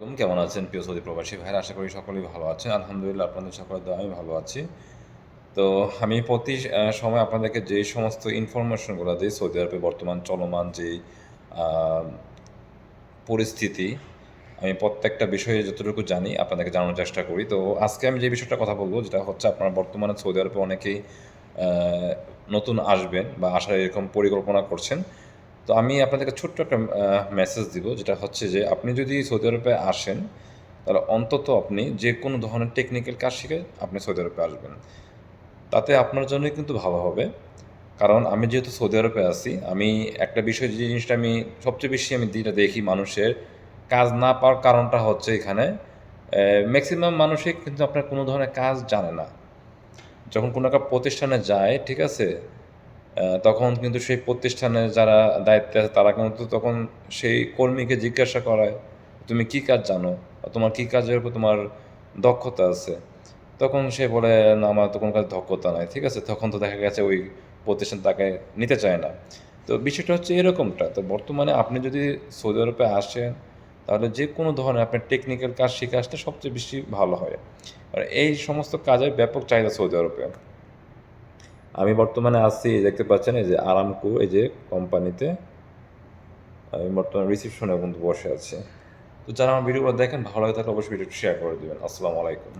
কেমন আছেন? প্রিয় সৌদি প্রবাসী ভাইরা, আশা করি সকলেই ভালো আছেন। আলহামদুলিল্লাহ, আপনাদের সকলের দ্বারা আমি ভালো আছি। তো আমি প্রতি সময় আপনাদেরকে যে সমস্ত ইনফরমেশনগুলো দিই, সৌদি আরবে বর্তমান চলমান যে পরিস্থিতি, আমি প্রত্যেকটা বিষয়ে যতটুকু জানি, আপনাদেরকে জানানোর চেষ্টা করি। তো আজকে আমি যে বিষয়টা কথা বলব, যেটা হচ্ছে আপনারা বর্তমানে সৌদি আরবে অনেকেই নতুন আসবেন বা আসার এরকম পরিকল্পনা করছেন। তো আমি আপনাদেরকে ছোট্ট একটা মেসেজ দিব, যেটা হচ্ছে যে আপনি যদি সৌদি আরবে আসেন, তাহলে অন্তত আপনি যে কোনো ধরনের টেকনিক্যাল কাজ শিখে আপনি সৌদি আরবে আসবেন। তাতে আপনার জন্যই কিন্তু ভালো হবে। কারণ আমি যেহেতু সৌদি আরবে আছি, আমি একটা বিষয় যে জিনিসটা আমি সবচেয়ে বেশি আমি যেটা দেখি মানুষের কাজ না পাওয়ার কারণটা হচ্ছে এখানে ম্যাক্সিমাম মানুষই কিন্তু আপনার কোনো ধরনের কাজ জানে না। যখন কোনো একটা প্রতিষ্ঠানে যায়, ঠিক আছে তখন কিন্তু সেই প্রতিষ্ঠানে যারা দায়িত্বে আছে, তারা কিন্তু তখন সেই কর্মীকে জিজ্ঞাসা করায়, তুমি কি কাজ জানো? তোমার কি কাজের উপর তোমার দক্ষতা আছে? তখন সে বলে, না, আমার তো কোনো কাজ দক্ষতা নাই। ঠিক আছে? তখন তো দেখা গেছে ওই প্রতিষ্ঠান তাকে নিতে চায় না। তো বিষয়টা হচ্ছে এরকমটা। তো বর্তমানে আপনি যদি সৌদি আরবে আসেন, তাহলে যে কোনো ধরনের আপনার টেকনিক্যাল কাজ, শিখে আসতে সবচেয়ে বেশি ভালো হয়। আর এই সমস্ত কাজের ব্যাপক চাহিদা সৌদি আরবে। আমি বর্তমানে আছি, দেখতে পাচ্ছেন, এই যে আরামকো, এই যে কোম্পানিতে আমি বর্তমানে রিসিপশনে কিন্তু বসে আছি। তো যারা আমার ভিডিওগুলো দেখেন, ভালো লাগে তাহলে অবশ্যই ভিডিওটি শেয়ার করে দেবেন। আসসালামু আলাইকুম।